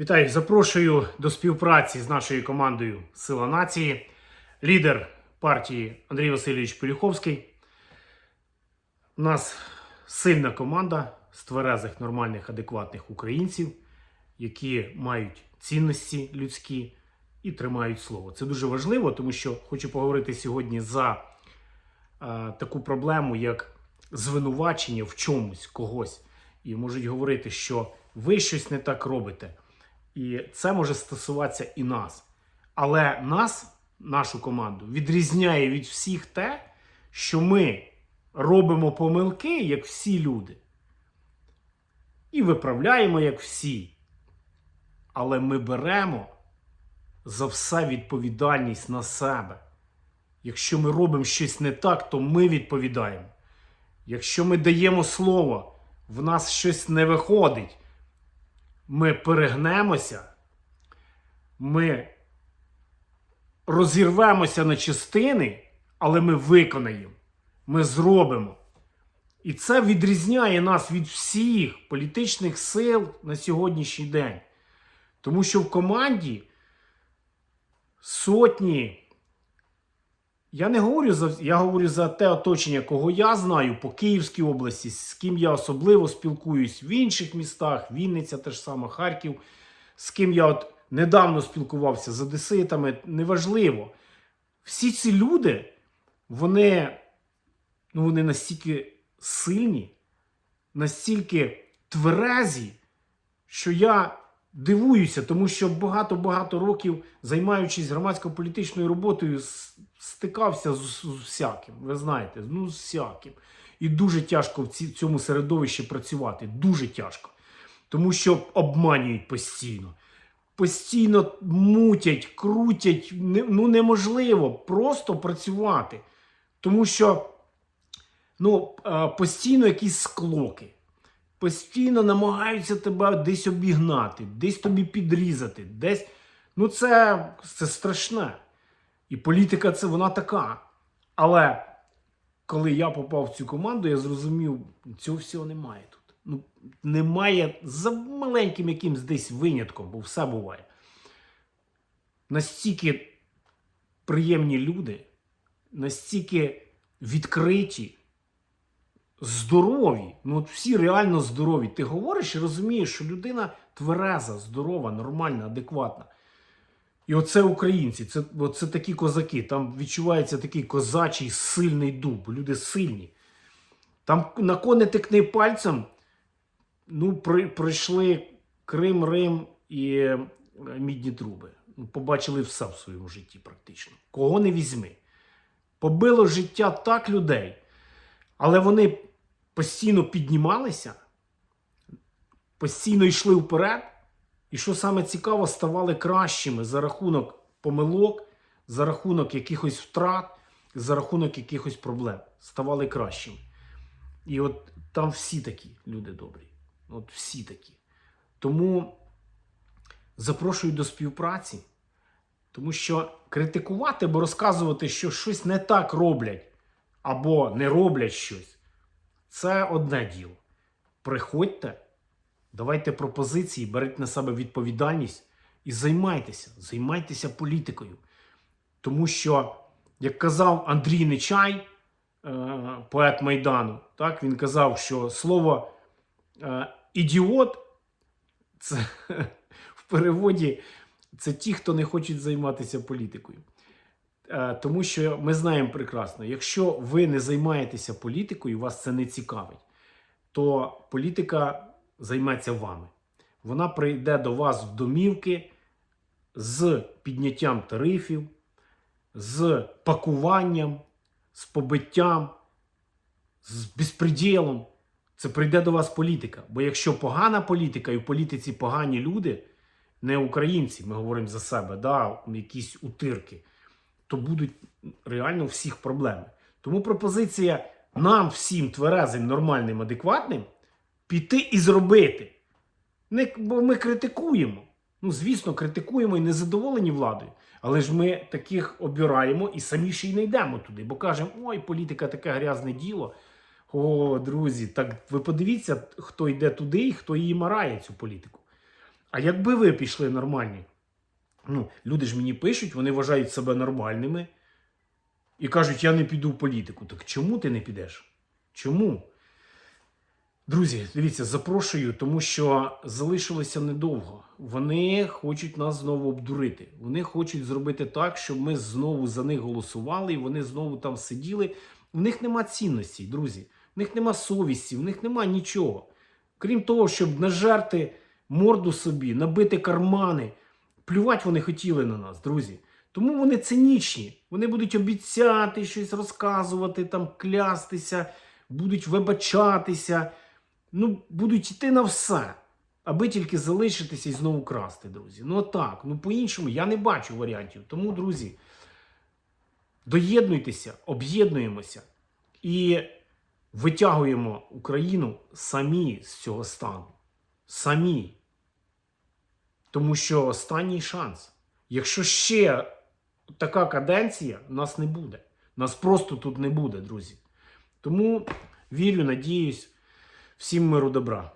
Вітаю, запрошую до співпраці з нашою командою Сила нації, лідер партії Андрій Васильович Полюховський. У нас сильна команда з тверезих, нормальних, адекватних українців, які мають цінності людські і тримають слово. Це дуже важливо, тому що хочу поговорити сьогодні за е, таку проблему, як звинувачення в чомусь когось. І можуть говорити, що ви щось не так робите. І це може стосуватися і нас. Але нас, нашу команду, відрізняє від всіх те, що ми робимо помилки, як всі люди. І виправляємо, як всі. Але ми беремо за все відповідальність на себе. Якщо ми робимо щось не так, то ми відповідаємо. Якщо ми даємо слово, в нас щось не виходить, ми перегнемося, ми розірвемося на частини, але ми виконаємо, ми зробимо. І це відрізняє нас від всіх політичних сил на сьогоднішній день. Тому що в команді сотні. Я не говорю за я говорю за те оточення, кого я знаю по Київській області, з ким я особливо спілкуюсь в інших містах, Вінниця, теж саме Харків, з ким я от недавно спілкувався з одеситами, неважливо. Всі ці люди, вони, ну, вони настільки сильні, настільки тверезі, що я дивуюся, тому що багато-багато років, займаючись громадсько-політичною роботою, стикався з, з всяким. Ви знаєте, ну з всяким. І дуже тяжко в ці, цьому середовищі працювати. Дуже тяжко. Тому що обманюють постійно. Постійно мутять, крутять. Не- Ну неможливо просто працювати. Тому що ну, е, постійно якісь склоки постійно намагаються тебе десь обігнати, десь тобі підрізати, десь. Ну, це, це страшне. І політика це вона така. Але коли я попав в цю команду, я зрозумів, цього всього немає тут. Ну, немає за маленьким якимсь десь винятком, бо все буває. Настільки приємні люди, настільки відкриті, здорові. Ну, от всі реально здорові. Ти говориш і розумієш, що людина твереза, здорова, нормальна, адекватна. І оце українці, це, це такі козаки. Там відчувається такий козачий сильний дуб. Люди сильні. Там на коне тикни пальцем. Ну, при, пройшли Крим, Рим і е, мідні труби. Ну, Побачили все в своєму житті практично. Кого не візьми. Побило життя так людей. Але вони постійно піднімалися, постійно йшли вперед. І що саме цікаво, ставали кращими за рахунок помилок, за рахунок якихось втрат, за рахунок якихось проблем. Ставали кращими. І от там всі такі люди добрі. От всі такі. Тому запрошую до співпраці, тому що критикувати або розказувати, що щось не так роблять або не роблять щось, це одне діло. Приходьте, давайте пропозиції, беріть на себе відповідальність і займайтеся, займайтеся політикою. Тому що, як казав Андрій Нечай, е, поет Майдану, так, він казав, що слово е, ідіот це в переводі це ті, хто не хочуть займатися політикою. Е, Тому що ми знаємо прекрасно, якщо ви не займаєтеся політикою, вас це не цікавить, то політика займеться вами. Вона прийде до вас в домівки з підняттям тарифів, з пакуванням, з побиттям, з безпреділом. Це прийде до вас політика. Бо якщо погана політика і в політиці погані люди, не українці, ми говоримо за себе, да, якісь утирки то будуть реально у всіх проблеми. Тому пропозиція нам всім тверезим, нормальним, адекватним піти і зробити. Не, бо ми критикуємо. Ну, звісно, критикуємо і незадоволені владою. Але ж ми таких обираємо і самі ще й не йдемо туди, бо кажемо, ой, політика таке грязне діло. О, друзі, так ви подивіться, хто йде туди і хто її марає, цю політику. А якби ви пішли нормальні? Ну, люди ж мені пишуть, вони вважають себе нормальними і кажуть, я не піду в політику. Так чому ти не підеш? Чому? Друзі, дивіться, запрошую, тому що залишилося недовго. Вони хочуть нас знову обдурити. Вони хочуть зробити так, щоб ми знову за них голосували, і вони знову там сиділи. У них нема цінностей, друзі. В них нема совісті, в них нема нічого. Крім того, щоб нажерти морду собі, набити кармани. Плювати вони хотіли на нас, друзі. Тому вони цинічні. Вони будуть обіцяти щось розказувати, там клястися, будуть вибачатися. Ну, будуть йти на все, аби тільки залишитися і знову красти, друзі. Ну так, ну по-іншому я не бачу варіантів. Тому, друзі, доєднуйтеся, об'єднуємося і витягуємо Україну самі з цього стану. Самі. Тому що останній шанс. Якщо ще така каденція, нас не буде. Нас просто тут не буде, друзі. Тому вірю, надіюсь, всім миру добра.